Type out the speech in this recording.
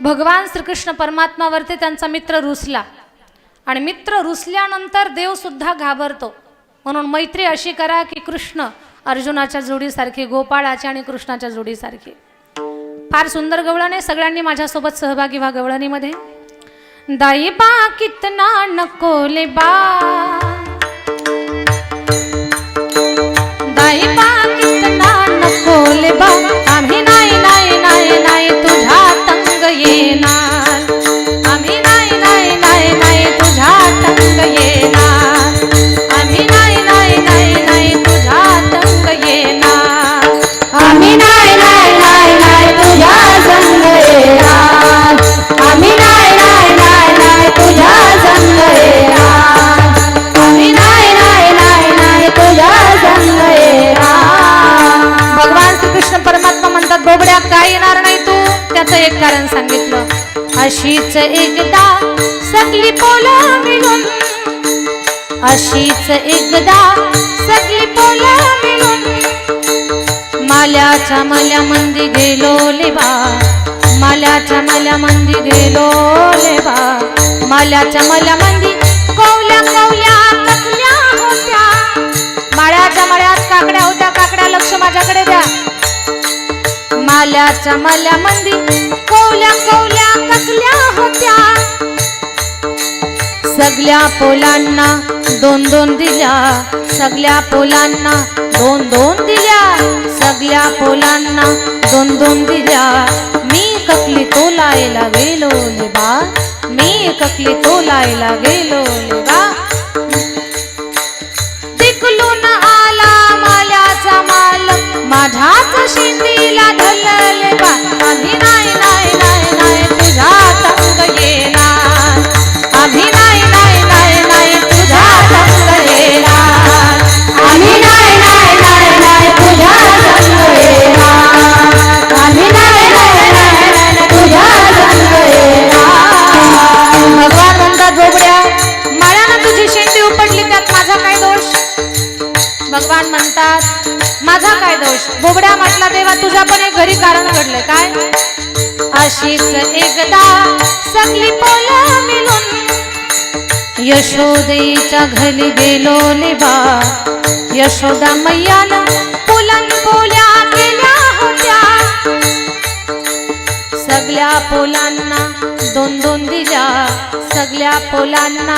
भगवान श्रीकृष्ण परमात्मावरती त्यांचा मित्र रुसला. आणि मित्र रुसल्यानंतर देवसुद्धा घाबरतो. म्हणून मैत्री अशी करा की कृष्ण अर्जुनाच्या जोडीसारखी गोपाळाची आणि कृष्णाच्या जोडीसारखी. फार सुंदर गवळण आहे. सगळ्यांनी माझ्यासोबत सहभागी व्हा गवळणीमध्ये. दाई बा कितना नकोले बा. अशीच एकदा सगळी पोलं मिळून. अशीच एकदा सगळी पोलं मिळून. माल्याच्या मल्या मंदी गेलो लेवा माल्याच्या मल्या मंदी गेलो लेवा माल्याच्या मल्या मंदी कवल्या कवल्या ककल्या होत्या. माळ्याच्या मळ्यात काकड्या होत्या काकड्या लक्ष माझ्याकडे द्या. माल्याच्या मल्या मंदी कवल्या कवल्या ककल्या होत्या? सगळ्या पोलांना दोन दोन दिल्या. सगळ्या पोलांना दोन दोन दिल्या. सगळ्या पोलांना दोन दोन दिल्या. मी ककली तो लायला गेलो बा? मी ककली तो लायला गेलो बा? तिकलून आला माल्याचा माल. माझ्याच शिंदीला धरले. म्हणतात माझा काय दोष? बोबड्या म्हटला देवा तुझ्या पण एक घरी कारण घडलंय काय? अशीच एकदा सगळी पोल मिळून यशोदेच्या घरी गेलो लेबा यशोदा मैयाला पुलन पोल्या केल्या होत्या. सगळ्या पोलांना दोन दोन दिल्या. सगळ्या पोलांना